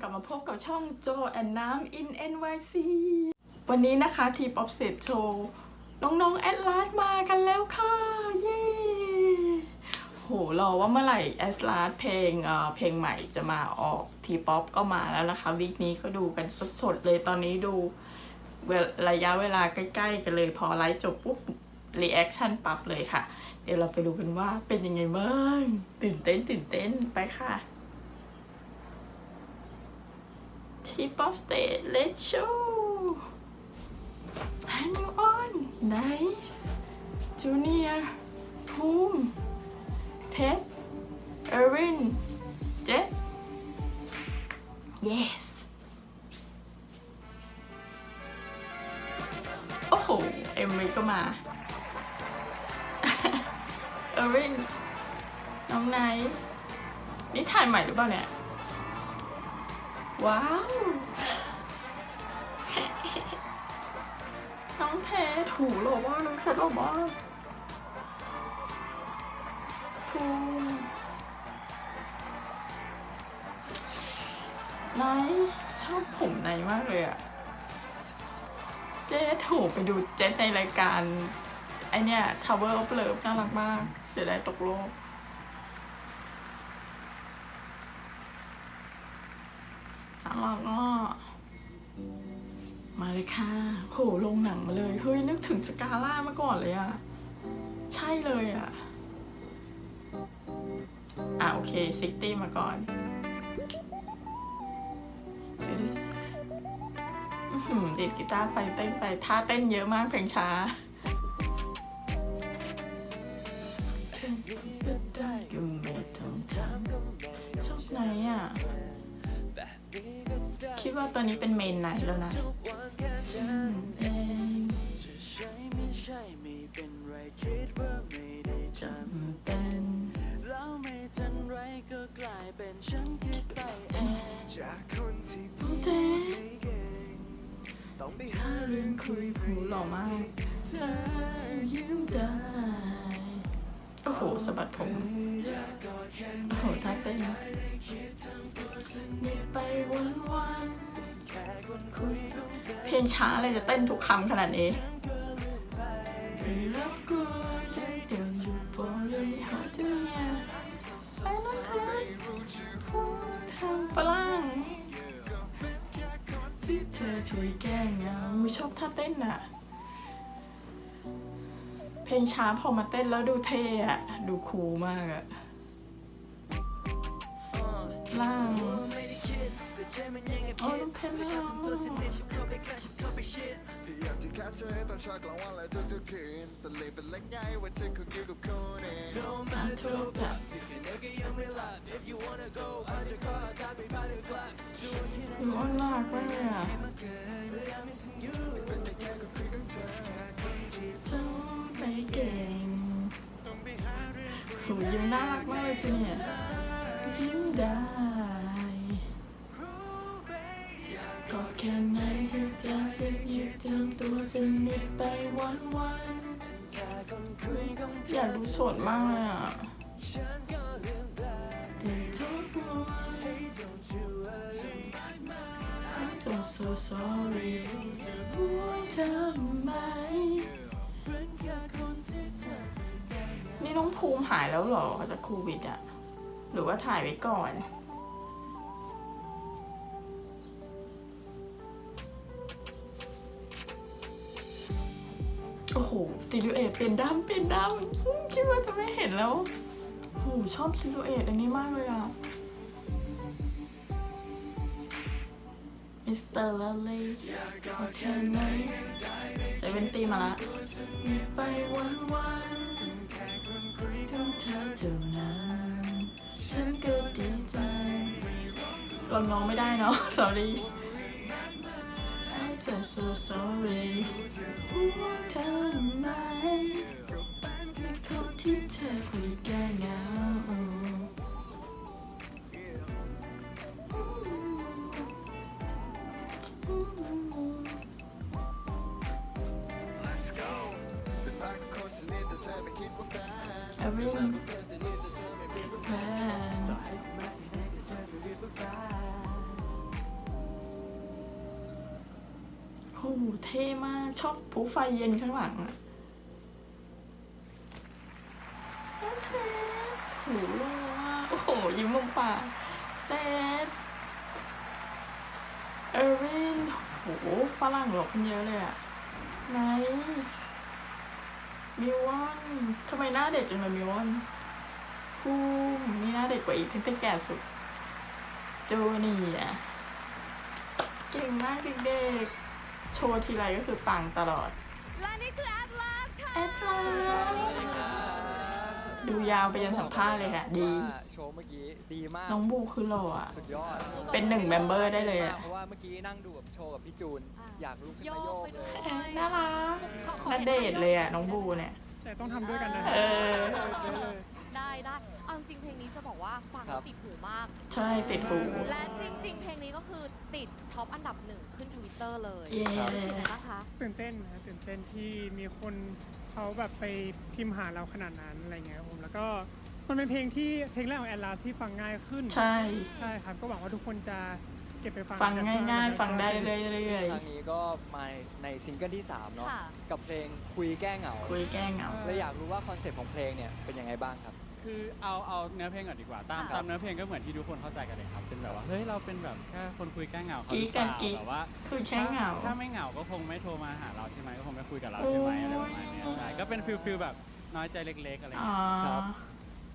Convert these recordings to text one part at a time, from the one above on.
กลับมาพบกับช่องโจแอนน้ำ in NYC วันนี้นะคะทีป๊อปเซตโชว์น้องๆ แอดลาสมากันแล้วค่ะ เย้โหรอว่าเมื่อไหร่แอดลาสเพลงเอ่อเพลงใหม่จะมาออกทีป๊อปก็มาแล้วนะคะวีคนี้ก็ดูกันสดๆ เลยตอนนี้ดูระยะเวลาใกล้ๆ กันเลยพอไลฟ์จบปุ๊บรีแอคชั่นปั๊บเลยค่ะ เดี๋ยวเราไปดูกันว่าเป็นยังไงบ้าง ตื่นเต้นตื่นเต้นไปค่ะ ที่ Pop Stage Let's Show ฮันยูออนไนจูเนียภูมิเท็ดเอรินเจ yes โอ้โห เอ็มก็มา เอรินน้องไนท์นี่ถ่ายใหม่หรือเปล่าเนี่ย ว้าว น้องเทถูหล่อมาน้องเทหล่อมากถูไนชอบผมไนมากเลยอะเจ๊ถูไปดูเจ๊ในรายการ ไอเนี้ย Tower of Love น่ารักมาก เสียดายตกโลก น่ารักอะมาเลยค่ะโหลงหนังมาเลย เฮ้ยนึกถึงสกาล่ามาก่อนเลยอะใช่เลยอะอะโอเคซิกตี้มาก่อนดีดกีตาร์ไปเต้นไปท่าเต้นเยอะมากเพลงช้า ว่าตัวนี้เป็นเมนไหนแล้วนะจำเป็นแล้วไม่ทันไรก็กลายเป็นฉันคิดไปเองจากคนที่พูดไม่เก่งต้องไปหาเรื่องคุยผูหล่อมากเธอยิ้มได้โอ้โหสะบัดผมโอ้โหท่าเต้นนิดไปวันวัน เพลงช้าอะไรจะเต้นทุกคำขนาดนี้ไม่รับกวนใจจนอยู่บริหารทุกอย่าฝรั่งที่เธอช่วยแก้เหงาชอบท่าเต้นอะเพลงช้าพอมาเต้นแล้วดูเท่อะดูคูลมากอะ โอ้น้องเพนไม่เอาอยากจะแค่เธอตอนเช้ากลางวันและทุกๆคืนแต่เลยเป็นเล็กง่ายว่าเธอคงอยู่กับคนเองหาทุกอย่างหนูว่าน่ารักมากเลยอะต้องไปเก่งโหยิ้มน่ารักมากเลยทีเนี่ยยิ้มได้ แค่ไหนที่จะสิยึดทำตัวสนิทไปวันวันอยากดูสดมากเลยอะนี่น้องภูมิหายแล้วเหรอจากโควิดอะหรือว่าถ่ายไว้ก่อน โหซิลูเอตเปลี่ยนดำเปลี่ยนดำอืมคิดว่าจะไม่เห็นแล้วโหชอบซิลูเอตอันนี้มากเลยอะมิสเตอร์ลลี่โอเคไหมเซเวนตีมาละมีไปวันวันทั้งเธอเท่านั้นฉันก็ดีใจลองน้องไม่ได้เนาะ sorry I'm so so sorry everyone man โหเท่มากชอบผู้ไฟเย็นข้างหลังอะเจ๊โหโอ้โห ยิ้มมุปากเจ๊เออร์วินโหฝรั่งหลอกกันเยอะเลยอะไหน มิววอนทำไมหน้าเด็กจังเลยมิววอนภูมินี่หน้าเด็กกว่าอีกตั้งแต่แก่สุด โจนี่อะเก่งมากเด็กๆ โชว์ทีไรก็คือปังตลอด และนี่คือ Atlas ค่ะ Atlas ดู ยาวไปยันสัมภาษณ์เลยค่ะดีว่าโชว์เมื่อกี้ดีมาก น้องบูคือหล่ออะสุดยอดเป็นหนึ่งเมมเบอร์ได้เลยอะเพราะว่าเมื่อกี้นั่งดูกับโชว์กับพี่จูนอะอยากลุกขึ้นโยมาโยกกไปเลด้วยยน่ารักขอขอน่าเดทเลยอะน้องบูเนี่ย แต่ต้องทำด้วยกันนะเออ ได้ได้เอาจริงๆเพลงนี้จะบอกว่าฟังครัแล้วบติดหูมาก ใช่ติดหูและจริง ๆ เพลงนี้ก็คือติดท็อปอันดับหนึ่งขึ้นทวิตเตอร์เลยเย้ รู้สึกไงบ้างคะ ตื่นเต้นนะตื่นเต้นที่มีคน เขาแบบไปพิมพ์หาเราขนาดนั้นอะไรเงี้ยครับผมแล้วก็มันเป็นเพลงที่เพลงแรกของแอดลาที่ฟังง่ายขึ้นใช่ ใช่ครับก็หวังว่าทุกคนจะเก็บไปฟังฟังกันง่ายบ้ๆฟังได้เรื่อยครั้งนี้ก็มาในซิงเกิลที่ 3 เนาะค่ะ กับเพลงคุยแก้เหงาๆคุยแก้เหงา เลยอยากรู้ว่าคอนเซ็ปต์ของเพลงเนี่ยเป็นยังไงบ้างครับ คือเอาเอาเนื้อเพลงก่อนดีกว่าตามค่ะตามเนื้อเพลงก็เหมือนที่ทุกคนเข้าใจกันเลยครับเป็นแบบว่าเฮ้ยเราเป็นแบบแค่คนคุยแก้เหงาเขาหรือเปล่าแบบว่าคือแค่เหงาถ้ถ้าไม่เหงาก็คงไม่โทรมาหาเราใช่ไหมก็คงไม่คุยกับเราใช่ไหมอะไรประมาณเนี้ยใช่ก็เป็นฟิลฟิลแบบน้อยใจเล็กๆอะไรอ๋อ เงี้ย ครับ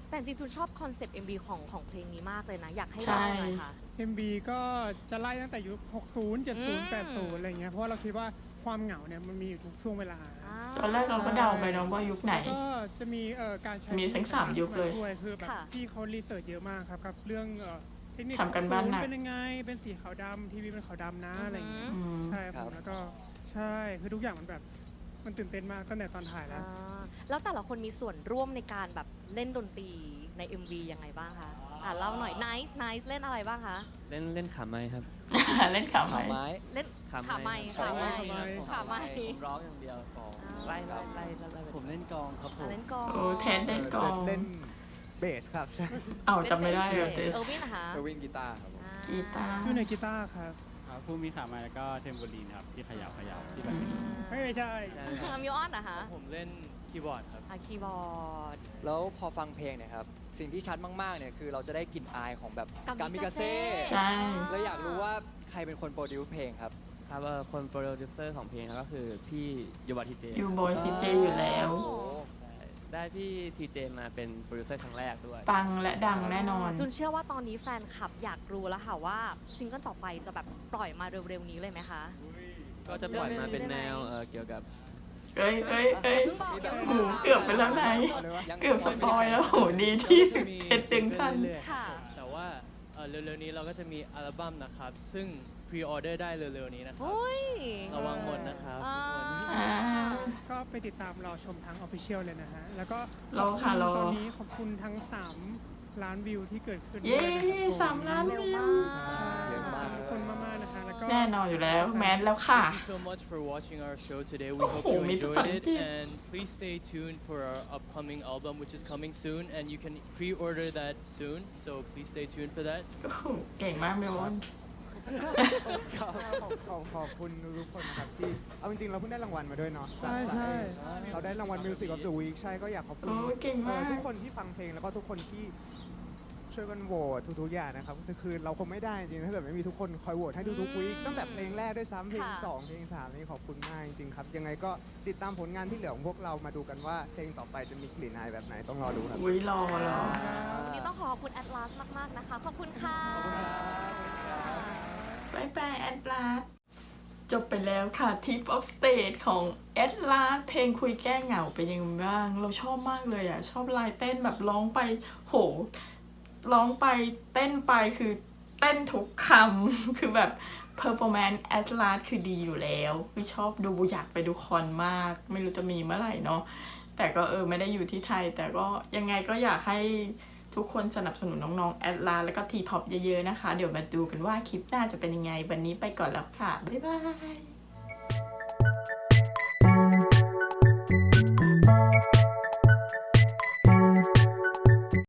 แต่จริงๆทุนชอบคอนเซปต์ MV ของของเพลงนี้มากเลยนะ อยากให้ใช่ เล่าหน่อยค่ะ เอ็มบีก็จะไล่ตั้งแต่ยุค 60 70 80 อะไรเงี้ย เพราะว่าเราคิดว่าความเหงาเนี่ยมันมีอยู่ทุกช่วงเวลา ตอนแรกเราก็เดาไปเน้องว่ายุคไหน ก็จะมีเอ่อการใช้มีทั้งสามยุคเลยช่วยคือแบบค่ะที่เขารีเสิร์ชเยอะมากครับกับเรื่องเอ่อเทคนิคทำกันบ้านหนักเป็นยังไง เป็นสีขาวดำทีวีเป็นขาวดำนะอะไรอย่างเงี้ยอืมใช่คครัรับบแล้วก็ใช่คือทุกอย่างมันแบบมันตื่นเต้นมากตั้งแต่ตอนถ่ายแล้วอ่าแล้วแต่ละคนมีส่วนร่วมในการแบบเล่นดนตรีใน MV ยังไงบ้างคะ อะเล่าหน่อย Nice Nice เล่นอะไรบ้างคะ เล่นเล่นขาไม้ครับเล่นข่าวไหมขาไม้เล่นขาขาไม้ครัขาบไม้ขาไม้ขาไม้ ผมร้องอย่างเดียวอ๋อไล่ไล่ไล่ไล่ไล่ผมเล่นกลองครับผมเล่นกลองโอ้แทนเล่นกลอง เล่นเบสครับใช่เอาจำไม่ได้เหรอเจเออร์วินนะคะเออร์วินกีตาร์ครับผม อ่กีตาร์อยู่ในกีตาร์ครับครับผู้มีขามาแล้วก็เทมโบลีนครับที่เขยาวขยาวที่แบอืบมไม่ใช่อ่ามิวออนนะคะผมเล่น คีย์บอร์ดครับอะคีย์บอร์ด แล้วพอฟังเพลงเนี่ยครับ สิ่งที่ชัดมากๆเนี่ยคือเราจะได้กลิ่นอายของแบบกามิกามิกาเซ่ ใช่ เลยอยากรู้ว่าใครเป็นคนโปรดิวซ์เพลงครับ ครับเอ่อคนโปรดิวเซอร์ของเพลงครับก็คือพี่ยูบาทีเจอยู่โบยซีเจอยู่แล้ว โอ้ ได้พี่ทีเจมาเป็นโปรดิวเซอร์ครั้งแรกด้วย ปังและดังแน่นอน จุนเชื่อว่าตอนนี้แฟนคลับอยากรู้แล้วค่ะว่าซิงเกิลต่อไปจะแบบปล่อยมาเร็วๆนี้เลยไหมคะ ก็จะปล่อยมาเป็นแนวเอ่อเกี่ยวกับ เอ้ยเอ้ยเอ้ยเพิ่งบอกอย่าเพิ่งหูบอกเกือบไปแล้วนายยังเกือบสปอยแล้วโหดีที่เพชรดึงทันค่ะ แต่ว่าเอ่อเร็วๆนี้เราก็จะมีอัลบั้มนะครับ ซึ่งพรีออเดอร์ได้เร็วๆนี้นะครับโอ้ยระวังหมดนะครับอ่าทุกคนอ่าก็ไปติดตามรอชมทางออฟฟิเชียลเลยนะฮะ แล้วก็รอค่ะรอ ตอนนี้ขอบคุณทั้ง3 ล้านวิวที่เกิดขึ้นเย้ด้วยนะครับสามล้านเร็ววิวมากใช่เยอะมากขอบคุณมากๆนะคะแล้วก็ แน่นอนอยู่แล้วแมนแล้วค่ะ Thank you so much for watching our show today. We hope โอ้โห you มีภาษา enjoyed อัง it กฤษ and please stay tuned for our upcoming album which is coming soon and you can pre-order that soon. So please stay tuned for that. โอ้โหเก่งมากเมลอน ขอบขอบขอบคุณทุกคนนะครับที่เอาจริงๆเราเพิ่งได้รางวัลมาด้วยเนาะใช่ใช่ เราได้รางวัล Music of the Week ใช่ก็อยากขอบคุณโอ้เก่งมาก ออทุกคนที่ฟังเพลงแล้วก็ทุกคนที่ช่วยกันโหวตทุกๆอย่างนะครับคือเราคงไม่ได้จริงๆถ้าเกิดไม่มีทุกคนคอยโหวตให้ทุกๆวีคตั้งแต่เพลงแรกด้วยซ้ำเพลงค่ะ สองเพลงสามนี่ขอบคุณมากจริงๆครับยังไงก็ติดตามผลงานที่เหลือของพวกเรามาดูกันว่าเพลงต่อไปจะมีกลิ่นอายแบบไหนต้องรอดูครับ อุ้ยรอรอ วันนี้ต้องขอขอบคุณแอดลาสมาก ๆ นะคะ ขอบคุณค่ะบายบายแอดลาสจบไปแล้วค่ะทิปออฟสเต e ของแอดลาสเพลงคุยแก้เหงาเป็นยังไงบ้าง เราชอบมากเลยอะ ชอบลายเต้นแบบร้องไปโหร้องไปเต้นไปคือเต้นทุกคำ คือแบบ performance แอดลาสคือดีอยู่แล้วไม่ชอบดูอยากไปดูคอนมาก ไม่รู้จะมีเมื่อไหร่เนาะแต่ก็เออไม่ได้อยู่ที่ไทย แต่ก็ยังไงก็อยากให้ ทุกคนสนับสนุนน้องๆแอดลาแล้วก็ทีพ็อปเยอะๆนะคะ เดี๋ยวมาดูกันว่าคลิปหน้าจะเป็นยังไง วันนี้ไปก่อนแล้วค่ะ บ๊ายบาย